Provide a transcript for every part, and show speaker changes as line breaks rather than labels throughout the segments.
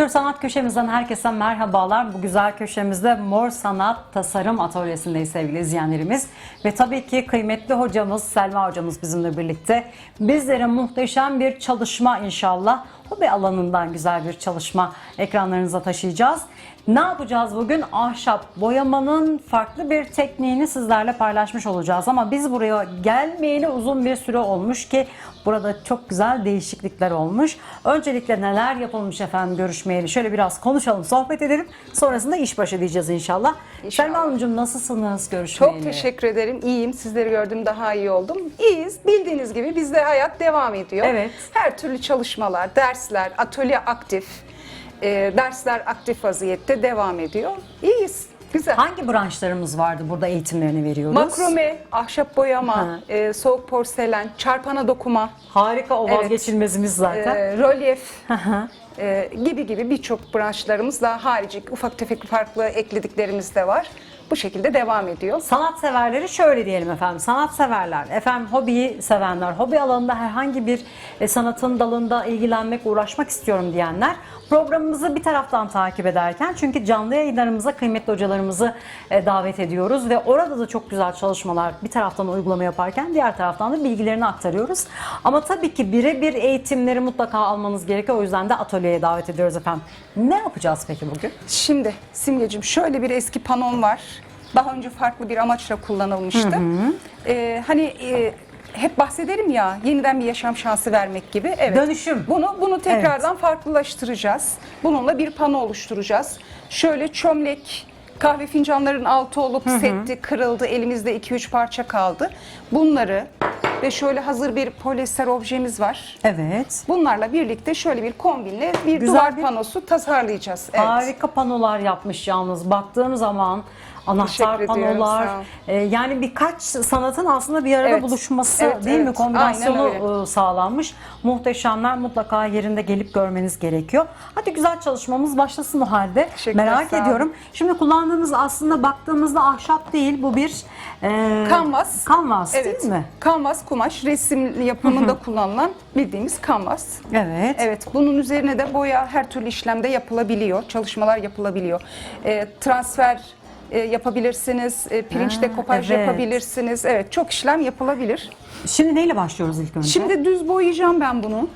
Kültür Sanat Köşemizden herkese merhabalar. Bu güzel köşemizde Mor Sanat Tasarım Atölyesi'ndeyiz sevgili izleyenlerimiz. Ve tabii ki kıymetli hocamız Selma hocamız bizimle birlikte. Bizlere muhteşem bir çalışma inşallah. Hobi alanından güzel bir çalışma ekranlarınıza taşıyacağız. Ne yapacağız bugün? Ahşap boyamanın farklı bir tekniğini sizlerle paylaşmış olacağız. Ama biz buraya gelmeyeli uzun bir süre olmuş ki burada çok güzel değişiklikler olmuş. Öncelikle neler yapılmış efendim görüşmeyeli şöyle biraz konuşalım, sohbet edelim. Sonrasında iş başı diyeceğiz inşallah.
İnşallah.
Selma Hanımcığım nasılsınız görüşmeyeli?
Çok teşekkür ederim. İyiyim. Sizleri gördüm daha iyi oldum. İyiyiz. Bildiğiniz gibi bizde hayat devam ediyor.
Evet.
Her türlü çalışmalar, dersler, atölye aktif, e, dersler aktif vaziyette devam ediyor. İyiyiz. Güzel.
Hangi branşlarımız vardı burada eğitimlerini veriyoruz?
Makrome, ahşap boyama, e, soğuk porselen, çarpana dokuma,
Harika o vazgeçilmezimiz zaten.
e, rölyef
Hı hı.
e, gibi gibi birçok branşlarımız daha harici ufak tefek farklı eklediklerimiz de var. Bu şekilde devam ediyor.
Sanatseverleri şöyle diyelim efendim. Sanatseverler, efendim hobiyi sevenler, hobi alanında herhangi bir e, sanatın dalında ilgilenmek, uğraşmak istiyorum diyenler programımızı bir taraftan takip ederken çünkü canlı yayınlarımıza kıymetli hocalarımızı e, davet ediyoruz ve orada da çok güzel çalışmalar bir taraftan uygulama yaparken diğer taraftan da bilgilerini aktarıyoruz. Ama tabii ki birebir eğitimleri mutlaka almanız gerekiyor. O yüzden de atölyeye davet ediyoruz efendim. Ne yapacağız peki bugün?
Şimdi Simgeciğim şöyle bir eski panon var. Daha önce farklı bir amaçla kullanılmıştı. Ee, hani e, hep bahsederim ya yeniden bir yaşam şansı vermek gibi. Evet.
Dönüşüm.
Bunu bunu tekrardan farklılaştıracağız. Bununla bir pano oluşturacağız. Şöyle çömlek kahve fincanların altı olup setti, kırıldı. Elimizde 2-3 parça kaldı. Bunları ve şöyle hazır bir polyester objemiz var.
Evet.
Bunlarla birlikte şöyle bir kombinle bir
Güzel
duvar
bir-
panosu tasarlayacağız. Evet.
Harika panolar yapmış yalnız. Baktığım zaman anahtar
Teşekkür ediyorum,
panolar,
sağ ol.
e, yani birkaç sanatın aslında bir arada
Evet.
buluşması
Evet,
değil mi?
evet.
Kombinasyonu
Aynen
e, sağlanmış. Muhteşemler mutlaka yerinde gelip görmeniz gerekiyor. Hadi güzel çalışmamız başlasın o halde.
Teşekkürler,
Merak
sağ olun.
ediyorum. Şimdi kullandığımız aslında baktığımızda ahşap değil bu bir e,
Kanvas.
Kanvas
Evet.
değil mi?
Kanvas kumaş resim yapımında kullanılan bildiğimiz kanvas.
Evet.
Evet, bunun üzerine de boya her türlü işlemde yapılabiliyor, çalışmalar yapılabiliyor. Ee, transfer e, yapabilirsiniz, e, pirinç
Ha,
dekopaj
evet.
yapabilirsiniz. Evet, çok işlem yapılabilir.
Şimdi neyle başlıyoruz ilk önce?
Şimdi düz boyayacağım ben bunu.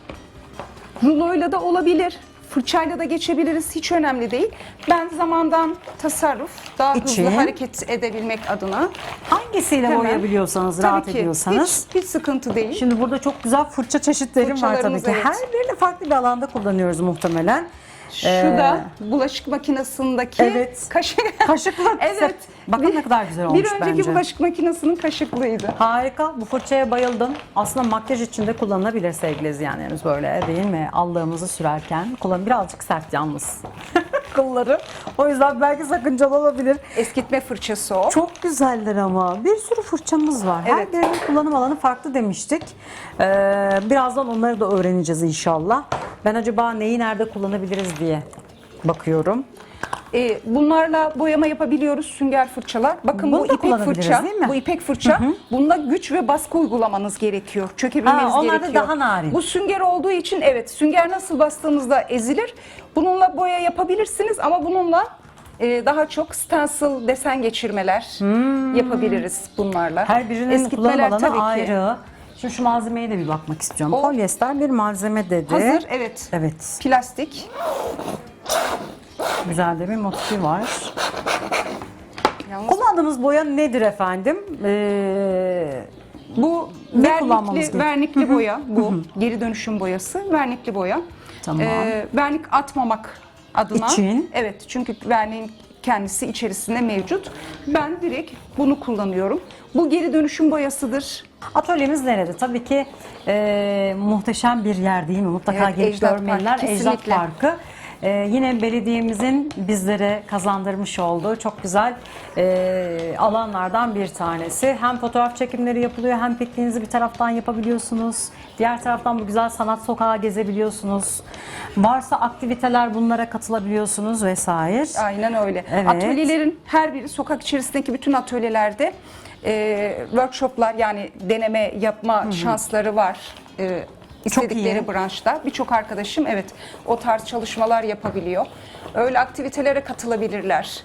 Ruloyla da olabilir. Fırçayla da geçebiliriz. Hiç önemli değil. Ben zamandan tasarruf, daha
İçin.
hızlı hareket edebilmek adına.
hangisiyle
Hemen.
boyayabiliyorsanız,
Tabii
rahat
ki
ediyorsanız.
Hiç, hiç sıkıntı değil.
Şimdi burada çok güzel fırça çeşitlerim var tabii ki.
evet.
Her birini farklı bir alanda kullanıyoruz muhtemelen.
Şu
Ee,
da bulaşık makinesindeki
Evet.
kaşık.
Kaşıklı.
evet.
Bakın ne kadar güzel olmuş
Bir önceki
bence.
bulaşık makinesinin kaşıklıydı.
Harika. Bu fırçaya bayıldım. Aslında makyaj için de kullanılabilir sevgili izleyenlerimiz böyle değil mi? Allığımızı sürerken kullan birazcık sert yalnız. Kılları. O yüzden belki sakıncalı olabilir.
Eskitme fırçası o.
Çok güzeller ama. Bir sürü fırçamız var. Her
Evet.
birinin kullanım alanı farklı demiştik. Ee, birazdan onları da öğreneceğiz inşallah. Ben acaba neyi nerede kullanabiliriz diye bakıyorum.
Ee, bunlarla boyama yapabiliyoruz sünger fırçalar. Bakın
Bunu
bu
da
ipek
kullanabiliriz,
fırça.
değil mi?
Bu ipek fırça. Bunda güç ve baskı uygulamanız gerekiyor. Çökebilmeniz
Ha, onlar da
gerekiyor.
daha narin.
Bu sünger olduğu için evet sünger nasıl bastığınızda ezilir. Bununla boya yapabilirsiniz ama bununla e, daha çok stencil desen geçirmeler yapabiliriz bunlarla.
Hmm. Her birinin kullanım alanı ayrı. Şimdi şu malzemeye de bir bakmak istiyorum.
O-
Polyester bir malzeme dedi.
Hazır evet.
Evet.
Plastik.
Güzel de bir motifi var.
Yalnız
Kullandığımız boya nedir efendim? Ee,
Bu
Ne kullanmamız
vernikli,
gerekiyor?
vernikli boya bu. Geri dönüşüm boyası. Vernikli boya.
Tamam.
Ee, vernik atmamak adına.
İçin?
Evet çünkü verniğin kendisi içerisinde mevcut. Ben direkt bunu kullanıyorum. Bu geri dönüşüm boyasıdır.
Atölyemiz nerede? Tabii ki e, muhteşem bir yer değil mi? Mutlaka
Evet,
gelip
Ecdat
görmeliler. Ecdat
kesinlikle.
Parkı. E, yine belediyemizin bizlere kazandırmış olduğu çok güzel e, alanlardan bir tanesi. Hem fotoğraf çekimleri yapılıyor hem pikniğinizi bir taraftan yapabiliyorsunuz. Diğer taraftan bu güzel sanat sokağı gezebiliyorsunuz. Varsa aktiviteler bunlara katılabiliyorsunuz vesaire.
Aynen öyle.
Evet.
Atölyelerin her biri sokak içerisindeki bütün atölyelerde e, workshoplar yani deneme yapma şansları var. E, istedikleri
iyi.
branşta. Birçok arkadaşım evet o tarz çalışmalar yapabiliyor. Öyle aktivitelere katılabilirler.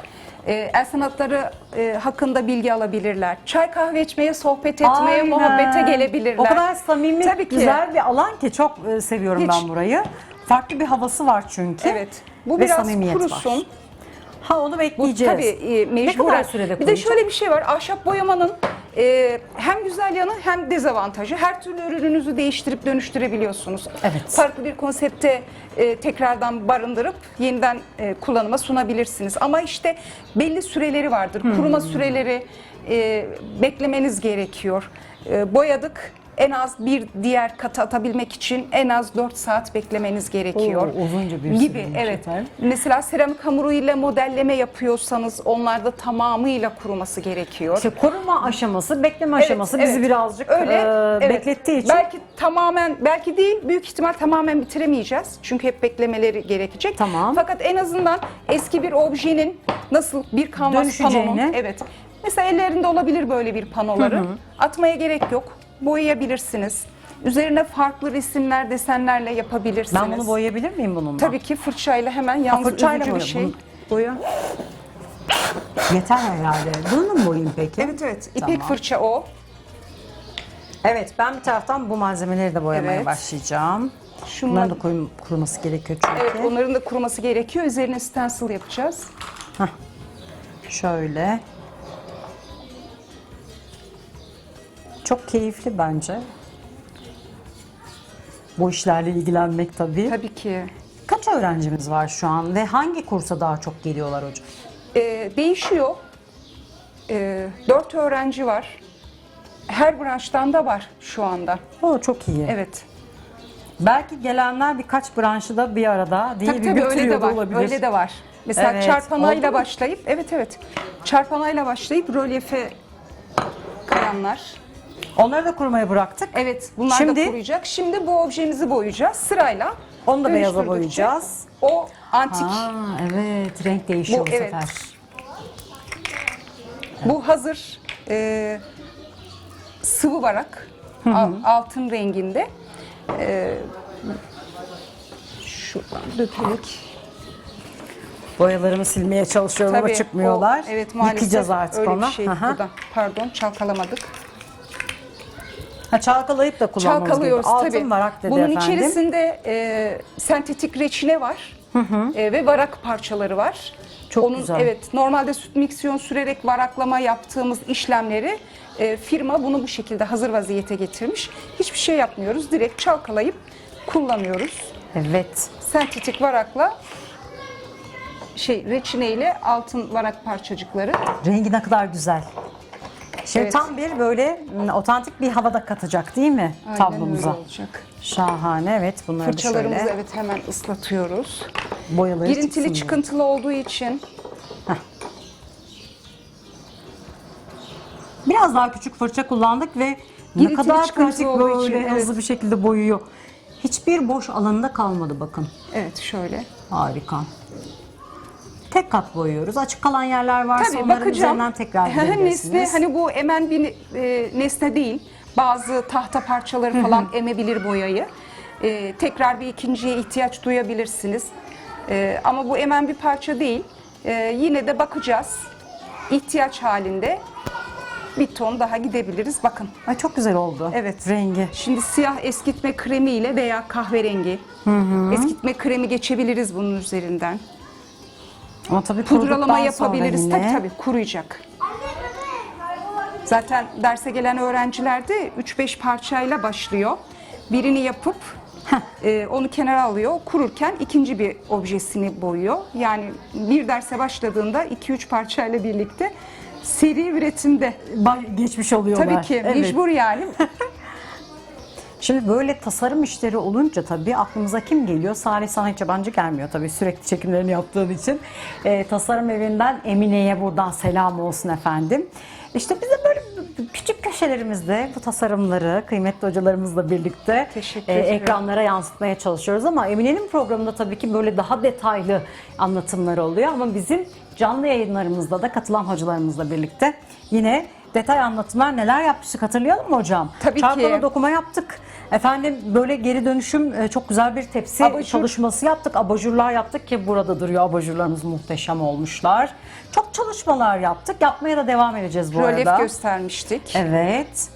Ee, el sanatları e, hakkında bilgi alabilirler. Çay kahve içmeye, sohbet etmeye,
Aynen.
muhabbete gelebilirler.
O kadar samimi,
Tabii ki.
güzel bir alan ki çok e, seviyorum
Hiç.
ben burayı. Farklı bir havası var çünkü.
Evet. Bu
Ve
biraz kurusun.
var. Ha onu
Bu
bekleyeceğiz.
tabii e,
Ne
mecburen.
kadar sürede
bir de şöyle bir şey var. Ahşap boyamanın e, hem güzel yanı hem dezavantajı. Her türlü ürününüzü değiştirip dönüştürebiliyorsunuz.
Evet.
Farklı bir konsepte e, tekrardan barındırıp yeniden e, kullanıma sunabilirsiniz. Ama işte belli süreleri vardır.
Hmm.
Kuruma süreleri e, beklemeniz gerekiyor. E, boyadık. En az bir diğer kata atabilmek için en az 4 saat beklemeniz gerekiyor.
Oo, uzunca bir
gibi. Evet.
efendim.
Mesela seramik hamuru ile modelleme yapıyorsanız onlarda tamamıyla kuruması gerekiyor.
İşte koruma aşaması, bekleme
Evet,
aşaması bizi
evet.
birazcık
Öyle,
e,
evet.
beklettiği için
Belki tamamen, belki değil, büyük ihtimal tamamen bitiremeyeceğiz. Çünkü hep beklemeleri gerekecek.
Tamam.
Fakat en azından eski bir objenin nasıl bir kanvas panonun, evet. Mesela ellerinde olabilir böyle bir panoları. Atmaya gerek yok. Boyayabilirsiniz. Üzerine farklı resimler, desenlerle yapabilirsiniz.
ben bunu boyayabilir miyim bununla?
Tabii ki fırçayla hemen
Ha,
yalnız
fırçayla
üzücü bir şey.
Bunu boya. Yeter herhalde. Bunu mu boyayayım peki?
Evet evet. İpek
Tamam.
fırça o.
Evet ben bir taraftan bu malzemeleri de boyamaya
Evet.
başlayacağım.
Şunlar-
Bunların da koyun- kuruması gerekiyor çünkü.
Evet onların da kuruması gerekiyor. Üzerine stencil yapacağız.
Şöyle. Çok keyifli bence. Bu işlerle ilgilenmek tabii.
Tabii ki.
Kaç öğrencimiz var şu an ve hangi kursa daha çok geliyorlar hocam?
Ee, değişiyor. Ee, dört öğrenci var. Her branştan da var şu anda.
O çok iyi.
Evet.
Belki gelenler birkaç branşı da bir arada değil
Tabii
bir
tabii öyle de var.
olabilir.
Öyle de var. Mesela
Evet,
çarpanayla başlayıp evet evet. Çarpanayla başlayıp rölyefe kayanlar.
Onları da kurmaya bıraktık.
Evet bunlar
Şimdi?
da kuruyacak. Şimdi bu objemizi boyayacağız sırayla.
Onu da beyaza
dönüştürdükçe
boyayacağız.
O antik.
Aa, evet renk değişiyor
Bu,
bu,
evet.
sefer.
Bu hazır e, sıvı varak al- altın renginde. E, şuradan dökülük.
Boyalarımı silmeye çalışıyorum ama
Tabii,
çıkmıyorlar.
o- evet maalesef
Yıkayacağız artık
öyle
onu.
bir şey.
Aha.
Pardon çalkalamadık.
Ha, çalkalayıp da kullanmamız
Çalkalıyoruz
gerekiyor. Altın
tabii.
varak dedi
Bunun
efendim.
içerisinde e, sentetik reçine var E, ve varak parçaları var.
Çok
Onun,
güzel.
Evet, normalde süt miksiyon sürerek varaklama yaptığımız işlemleri e, firma bunu bu şekilde hazır vaziyete getirmiş. Hiçbir şey yapmıyoruz. Direkt çalkalayıp kullanıyoruz.
Evet.
Sentetik varakla şey reçine ile altın varak parçacıkları.
Rengi ne kadar güzel. Şimdi
Evet.
tam bir böyle m, otantik bir havada katacak değil mi
Aynen
tablomuza?
öyle olacak.
Şahane evet bunları da
Fırçalarımızı
şöyle
evet hemen ıslatıyoruz.
boyaları
Girintili
çıksın diye.
çıkıntılı olduğu için
Biraz daha küçük fırça kullandık ve ne
Girintili
kadar
çıkıntılı
pratik
olduğu
böyle
için,
hızlı
evet.
bir şekilde boyuyor. Hiçbir boş alanda kalmadı bakın.
evet şöyle.
Harika. Tek kat boyuyoruz. Açık kalan yerler varsa
Tabii
onların
bakacağım.
üzerinden tekrar
nesne
gidebilirsiniz.
hani bu emen bir e, nesne değil. Bazı tahta parçaları falan emebilir boyayı. E, tekrar bir ikinciye ihtiyaç duyabilirsiniz. E, ama bu emen bir parça değil. E, yine de bakacağız. İhtiyaç halinde bir ton daha gidebiliriz. Bakın.
Ay çok güzel oldu.
Evet.
Rengi.
Şimdi siyah eskitme kremiyle veya kahverengi eskitme kremi geçebiliriz bunun üzerinden.
Ama tabii
Pudralama
kuruduktan sonra
yapabiliriz.
yine-
Tabii tabii kuruyacak. Zaten derse gelen öğrenciler de 3-5 parçayla başlıyor. Birini yapıp e, onu kenara alıyor. Kururken ikinci bir objesini boyuyor. Yani bir derse başladığında 2-3 parçayla birlikte seri üretimde.
Ba- geçmiş oluyorlar.
Tabii ki
Evet.
mecbur yani.
Şimdi böyle tasarım işleri olunca tabii aklımıza kim geliyor? Salih sana hiç yabancı gelmiyor tabii sürekli çekimlerini yaptığın için. Ee, tasarım evinden Emine'ye buradan selam olsun efendim. İşte bize böyle küçük köşelerimizde bu tasarımları kıymetli hocalarımızla birlikte e, ekranlara yansıtmaya çalışıyoruz ama Emine'nin programında tabii ki böyle daha detaylı anlatımlar oluyor ama bizim canlı yayınlarımızda da katılan hocalarımızla birlikte yine detay anlatımlar neler yapmıştık hatırlayalım mı hocam?
Tabii ki.
Çarpılı dokuma yaptık. Efendim böyle geri dönüşüm e, çok güzel bir tepsi
Abajur.
çalışması yaptık. Abajurlar yaptık ki burada duruyor. Abajurlarımız muhteşem olmuşlar. Çok çalışmalar yaptık. Yapmaya da devam edeceğiz bu
Rölef
arada.
göstermiştik.
Evet.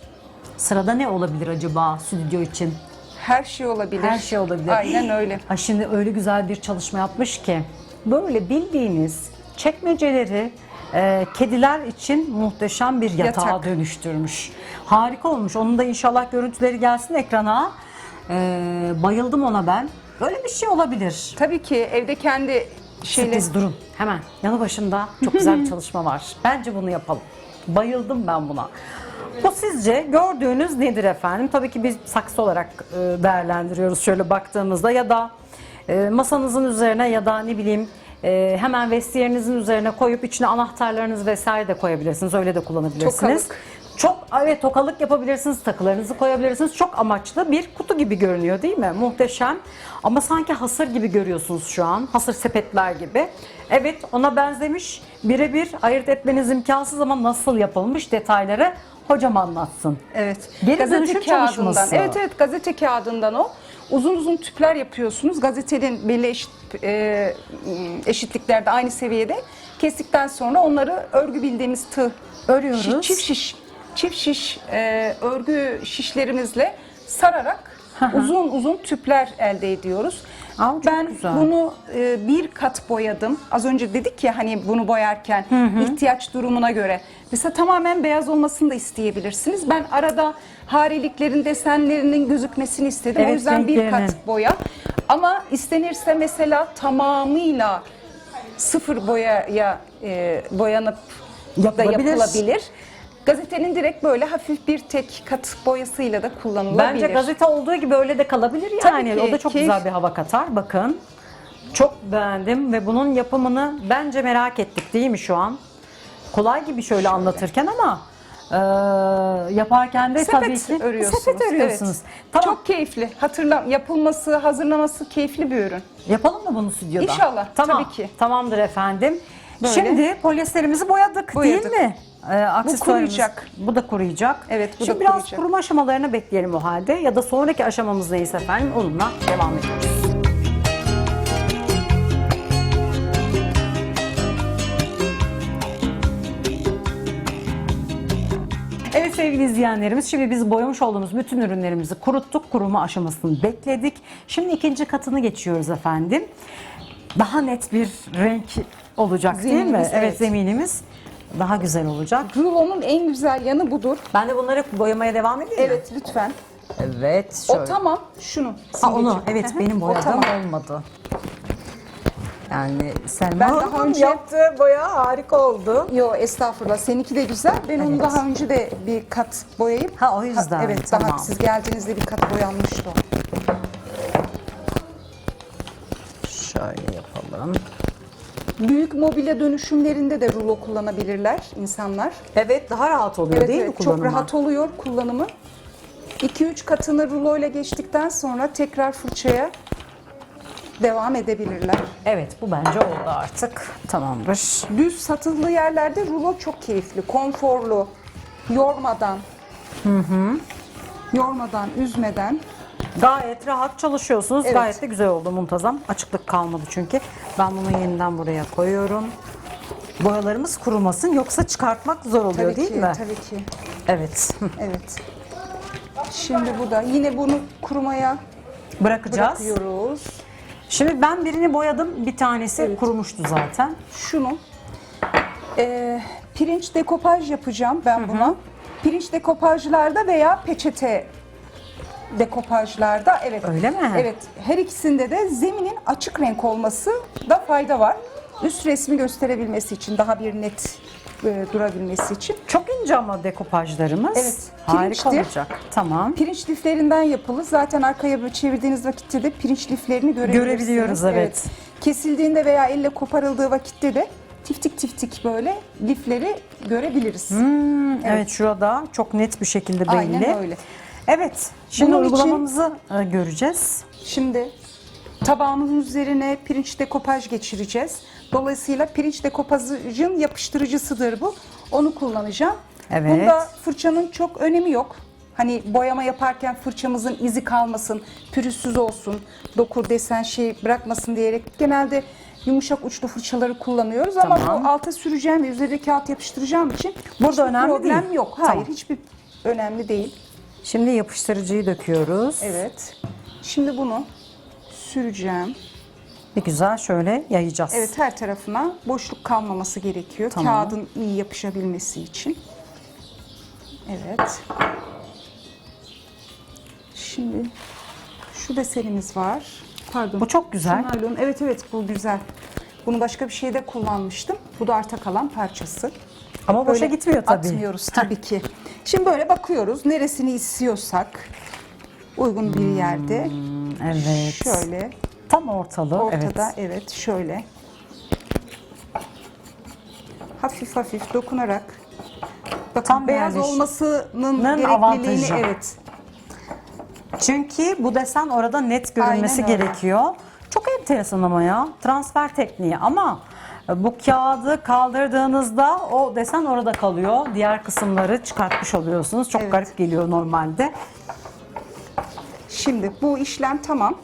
Sırada ne olabilir acaba stüdyo için?
Her şey olabilir.
Her şey olabilir.
Aynen öyle.
Ay şimdi öyle güzel bir çalışma yapmış ki böyle bildiğiniz çekmeceleri e, kediler için muhteşem bir yatağa
Yatak.
dönüştürmüş. Harika olmuş. Onun da inşallah görüntüleri gelsin ekrana. E, bayıldım ona ben. Böyle bir şey olabilir.
Tabii ki evde kendi şeyle
Sürpriz durun. Hemen yanı başında çok güzel bir çalışma var. Bence bunu yapalım. Bayıldım ben buna. Bu sizce gördüğünüz nedir efendim? Tabii ki biz saksı olarak e, değerlendiriyoruz şöyle baktığımızda ya da e, masanızın üzerine ya da ne bileyim e, hemen vestiyerinizin üzerine koyup içine anahtarlarınızı vesaire de koyabilirsiniz. Öyle de kullanabilirsiniz.
Tokalık.
Çok evet tokalık yapabilirsiniz, takılarınızı koyabilirsiniz. Çok amaçlı bir kutu gibi görünüyor değil mi? Muhteşem. Ama sanki hasır gibi görüyorsunuz şu an. Hasır sepetler gibi. Evet ona benzemiş. Birebir ayırt etmeniz imkansız ama nasıl yapılmış detayları hocam anlatsın.
Evet.
Geri dönüşüm
kağıdından.
çalışması.
Evet evet gazete kağıdından o. Uzun uzun tüpler yapıyorsunuz. Gazetenin belli eşit, e, eşitliklerde aynı seviyede kestikten sonra onları örgü bildiğimiz tığ
Örüyoruz.
şiş- çift şiş çift şiş e, örgü şişlerimizle sararak uzun uzun tüpler elde ediyoruz.
Aa,
ben
güzel.
bunu e, bir kat boyadım. Az önce dedik ya hani bunu boyarken ihtiyaç durumuna göre. Mesela tamamen beyaz olmasını da isteyebilirsiniz. Ben arada hareliklerin desenlerinin gözükmesini istedim. o
Evet,
yüzden bir kat boya. Ama istenirse mesela tamamıyla sıfır boyaya e, boyanıp da
Yapılabilir.
Gazetenin direkt böyle hafif bir tek kat boyasıyla da kullanılabilir.
Bence gazete olduğu gibi öyle de kalabilir
Tabii
yani.
ki,
O da çok
keyif-
güzel bir hava katar. Bakın. Çok beğendim ve bunun yapımını bence merak ettik değil mi şu an? Kolay gibi şöyle anlatırken ama e, yaparken de
sepet
tabii ki
örüyorsunuz.
sepet örüyorsunuz.
Evet.
Tamam.
Çok keyifli. Hatırla yapılması, hazırlaması keyifli bir ürün.
Yapalım mı bunu stüdyoda?
İnşallah,
Tamam.
tabii ki.
Tamamdır efendim.
Böyle.
Şimdi polyesterimizi boyadık,
Boyadık.
değil mi? Ee, aksesuarımız-
kuruyacak.
Bu da kuruyacak.
Evet, bu da
Şimdi biraz
kuruyacak.
kuruma aşamalarını bekleyelim o halde ya da sonraki aşamamız neyse efendim onunla devam ediyoruz. Evet sevgili izleyenlerimiz şimdi biz boyamış olduğumuz bütün ürünlerimizi kuruttuk. Kuruma aşamasını bekledik. Şimdi ikinci katını geçiyoruz efendim. Daha net bir renk olacak değil mi?
Zeminimiz,
Evet,
evet.
zeminimiz daha güzel olacak.
Rulonun en güzel yanı budur.
Ben de bunları boyamaya devam edeyim mi?
Evet lütfen.
Evet.
O tamam. Şunu.
Ha, onu
simgeciğim.
evet benim
O
boyadığım
tamam.
olmadı. Yani Selma
Ben daha önce-
yaptığı boya harika oldu.
Yo estağfurullah. Seninki de güzel. Ben onu
Evet.
daha önce de bir kat boyayıp.
Ha, o yüzden,
evet
tamam.
daha siz geldiğinizde bir kat boyanmıştı o.
Şöyle yapalım.
Büyük mobilya dönüşümlerinde de rulo kullanabilirler insanlar.
Evet daha rahat oluyor
Evet,
değil mi kullanımı?
çok rahat oluyor kullanımı. 2-3 katını rulo ile geçtikten sonra tekrar fırçaya devam edebilirler.
Evet bu bence oldu artık. Tamamdır.
Düz satıldığı yerlerde rulo çok keyifli, konforlu, yormadan. Yormadan, üzmeden.
Gayet rahat çalışıyorsunuz.
Evet.
Gayet de güzel oldu muntazam. Açıklık kalmadı çünkü. Ben bunu yeniden buraya koyuyorum. Boyalarımız kurumasın yoksa çıkartmak zor oluyor
Tabii
değil
ki,
mi?
tabii ki.
Evet.
Evet. Şimdi bu da yine bunu kurumaya
Bırakacağız.
bırakıyoruz.
Şimdi ben birini boyadım. Bir tanesi
Evet.
kurumuştu zaten.
Şunu e, pirinç dekopaj yapacağım ben buna. Pirinç dekopajlarda veya peçete dekopajlarda evet.
Öyle mi?
Evet. Her ikisinde de zeminin açık renk olması da fayda var. Üst resmi gösterebilmesi için daha bir net e, durabilmesi için.
Çok ince ama dekopajlarımız.
Evet,
Harika
pirinçtir.
olacak. Tamam.
Pirinç liflerinden yapılı. Zaten arkaya böyle çevirdiğiniz vakitte de pirinç liflerini görebilirsiniz.
Görebiliyoruz, evet.
Kesildiğinde veya elle koparıldığı vakitte de tiftik tiftik böyle lifleri görebiliriz.
Hmm, evet. şurada çok net bir şekilde belli.
Aynen öyle.
Evet. Şimdi
Bunun için-
uygulamamızı e, göreceğiz.
Şimdi tabağımızın üzerine pirinç dekopaj geçireceğiz. Dolayısıyla pirinç dekopajın yapıştırıcısıdır bu. Onu kullanacağım.
Evet.
Bunda fırçanın çok önemi yok. Hani boyama yaparken fırçamızın izi kalmasın, pürüzsüz olsun, doku desen şey bırakmasın diyerek genelde yumuşak uçlu fırçaları kullanıyoruz ama
Tamam.
bu alta süreceğim ve üzerine kağıt yapıştıracağım için
Burada
hiçbir
önemli
problem
değil.
yok. Hayır,
Tamam.
hiçbir önemli değil.
Şimdi yapıştırıcıyı döküyoruz.
Evet. Şimdi bunu süreceğim.
Bir güzel şöyle yayacağız.
Evet her tarafına boşluk kalmaması gerekiyor.
Tamam.
Kağıdın iyi yapışabilmesi için. Evet. Şimdi şu desenimiz var. Pardon.
Bu çok güzel.
Şu naylon. Evet evet bu güzel. Bunu başka bir şeyde kullanmıştım. Bu da arta kalan parçası.
Ama boşa
Böyle
gitmiyor tabii.
Atmıyoruz tabii ki. Şimdi böyle bakıyoruz. Neresini istiyorsak uygun bir yerde.
Evet.
Şöyle
Tam ortalı.
Ortada
Evet.
evet. şöyle. Hafif hafif dokunarak bakın
Tam
beyaz
yerleş-
olmasının
Nın
gerekliliğini
avantajı.
evet.
Çünkü bu desen orada net görünmesi gerekiyor. Çok enteresan ama ya. Transfer tekniği ama bu kağıdı kaldırdığınızda o desen orada kalıyor. Diğer kısımları çıkartmış oluyorsunuz. Çok
Evet.
garip geliyor normalde.
Şimdi bu işlem tamam.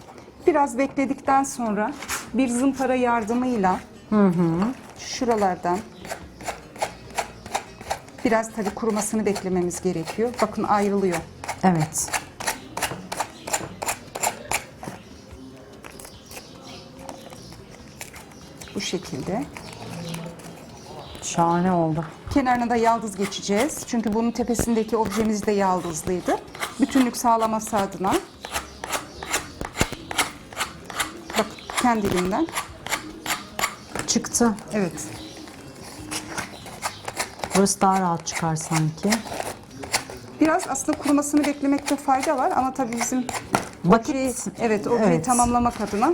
Biraz bekledikten sonra bir zımpara yardımıyla şuralardan biraz tabii kurumasını beklememiz gerekiyor. Bakın ayrılıyor.
Evet.
Şekilde.
Şahane oldu.
Kenarına da yaldız geçeceğiz. Çünkü bunun tepesindeki objemiz de yaldızlıydı. Bütünlük sağlaması adına. Bak kendiliğinden.
Çıktı.
Evet.
Burası daha rahat çıkar sanki.
Biraz aslında kurumasını beklemekte fayda var ama tabii bizim
Vakit.
objeyi, evet, objeyi
Evet.
tamamlamak adına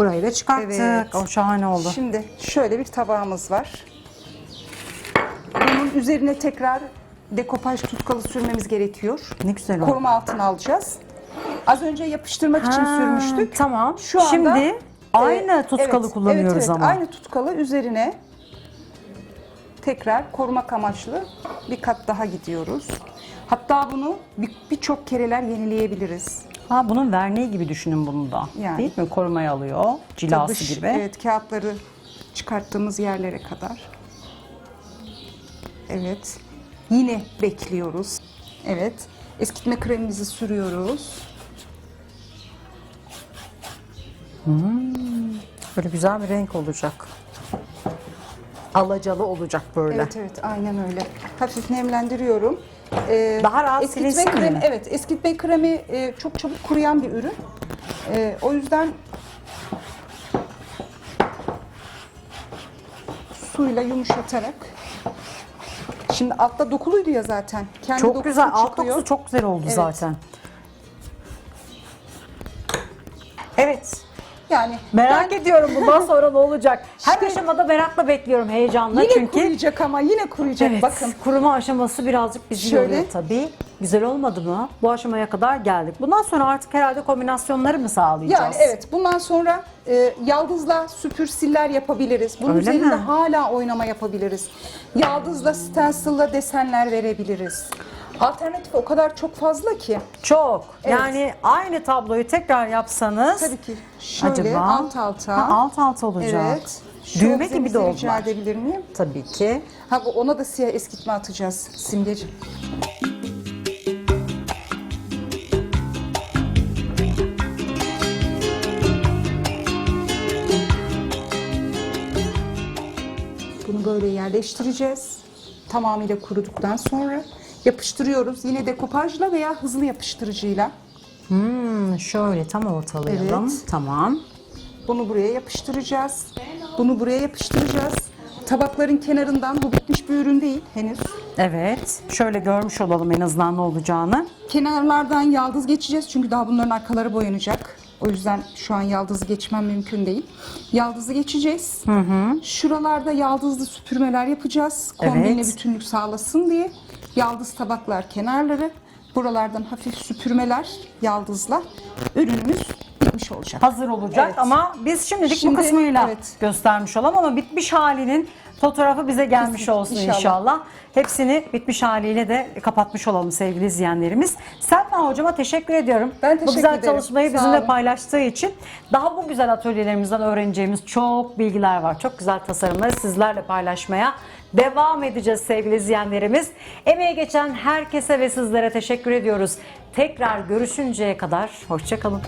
Burayı da çıkarttık.
Evet.
O şahane oldu.
Şimdi şöyle bir tabağımız var. Bunun üzerine tekrar dekopaj tutkalı sürmemiz gerekiyor.
Ne güzel oldu.
Koruma altına alacağız. Az önce yapıştırmak için
Ha,
sürmüştük.
Tamam.
Şu anda
Şimdi aynı
e,
tutkalı
evet,
kullanıyoruz
evet, evet,
ama.
Aynı tutkalı üzerine tekrar korumak amaçlı bir kat daha gidiyoruz. Hatta bunu bir- birçok kereler yenileyebiliriz.
Ha bunun verniği gibi düşünün bunu da.
Yani.
Değil mi? Korumaya alıyor. Cilası
Dış-
gibi.
Evet, kağıtları çıkarttığımız yerlere kadar. Evet. Yine bekliyoruz. Evet. Eskitme kremimizi sürüyoruz.
Böyle güzel bir renk olacak. Alacalı olacak böyle.
Evet evet aynen öyle. Hafif nemlendiriyorum. Ee,
Daha rahat
eskitme
silinsin
kremi,
diye.
Evet eskitme kremi e, çok çabuk kuruyan bir ürün. Ee, o yüzden suyla yumuşatarak Şimdi altta dokuluydu ya zaten. Kendi
Çok
dokusu
güzel. Alt
çıkıyor.
dokusu çok güzel oldu
Evet.
zaten. Evet.
Yani
Merak ediyorum bundan sonra ne olacak. Her aşamada merakla bekliyorum heyecanla
yine
çünkü.
kuruyacak ama yine kuruyacak.
Evet,
Bakın
kuruma aşaması birazcık bizi
Şöyle.
yoruyor tabii. Güzel olmadı mı? Bu aşamaya kadar geldik. Bundan sonra artık herhalde kombinasyonları mı sağlayacağız?
Yani evet bundan sonra e, yaldızla süpürsiller yapabiliriz. Bunun
Öyle
üzerinde
mi?
hala oynama yapabiliriz. Yaldızla stencil'la desenler verebiliriz. Alternatif o kadar çok fazla ki.
Çok.
Evet.
Yani aynı tabloyu tekrar yapsanız
Tabii ki şöyle
acaba
alt alta.
Ha, alt alta olacak.
Evet.
Düğme gibi de
rica
oldular.
edebilir miyim?
Tabii ki.
Ha bu ona da siyah eskitme atacağız simgeciğim. Bunu böyle yerleştireceğiz. Tamamıyla kuruduktan sonra yapıştırıyoruz. Yine dekopajla veya hızlı yapıştırıcıyla.
Hmm, şöyle tam ortalayalım.
Evet.
Tamam.
Bunu buraya yapıştıracağız. Bunu buraya yapıştıracağız. Tabakların kenarından bu bitmiş bir ürün değil henüz.
Evet. Şöyle görmüş olalım en azından ne olacağını.
Kenarlardan yaldız geçeceğiz çünkü daha bunların arkaları boyanacak. O yüzden şu an yaldızı geçmem mümkün değil. Yaldızı geçeceğiz. Şuralarda yaldızlı süpürmeler yapacağız. Kombine
Evet.
bütünlük sağlasın diye. Yaldız tabaklar kenarları. Buralardan hafif süpürmeler yaldızla. Ürünümüz bitmiş olacak.
hazır olacak
Evet.
ama biz şimdilik
Şimdi,
bu kısmıyla
evet.
göstermiş olalım ama bitmiş halinin fotoğrafı bize gelmiş
Kesin,
olsun inşallah.
inşallah.
Hepsini bitmiş haliyle de kapatmış olalım sevgili izleyenlerimiz. Selma hocama teşekkür ediyorum.
Ben
Bu
teşekkür
güzel
ederim.
çalışmayı
Sağ
bizimle
olun.
paylaştığı için daha bu güzel atölyelerimizden öğreneceğimiz çok bilgiler var. Çok güzel tasarımları sizlerle paylaşmaya devam edeceğiz sevgili izleyenlerimiz. Emeğe geçen herkese ve sizlere teşekkür ediyoruz. Tekrar görüşünceye kadar hoşçakalın.